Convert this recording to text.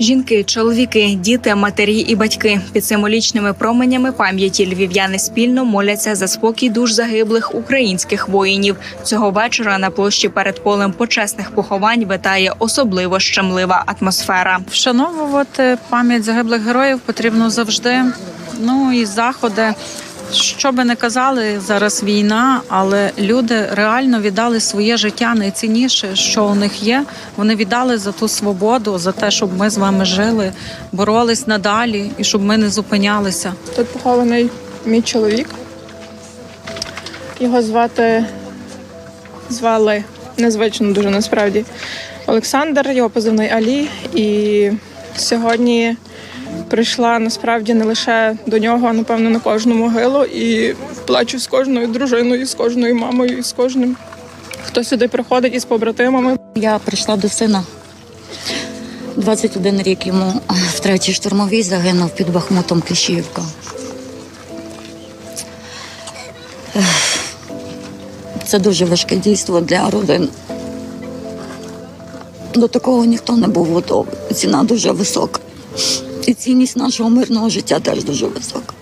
Жінки, чоловіки, діти, матері і батьки під символічними променями пам'яті львів'яни спільно моляться за спокій душ загиблих українських воїнів. Цього вечора на площі перед полем почесних поховань витає особливо щемлива атмосфера. Вшановувати пам'ять загиблих героїв потрібно завжди. Ну і заходи. Що би не казали, зараз війна, але люди реально віддали своє життя найцінніше, що у них є. Вони віддали за ту свободу, за те, щоб ми з вами жили, боролись надалі і щоб ми не зупинялися. Тут похований мій чоловік. Його звати звали незвично дуже насправді Олександр, його позивний Алі. І сьогодні прийшла насправді не лише до нього, а напевно на кожну могилу. І плачу з кожною дружиною, з кожною мамою, з кожним, хто сюди приходить із побратимами. Я прийшла до сина. 21 рік йому в третій штурмовій загинув під Бахмутом Кліщівка. Ех, Це дуже важке дійство для родин. До такого ніхто не був готовий. Ціна дуже висока. І цінність нашого мирного життя теж дуже висока.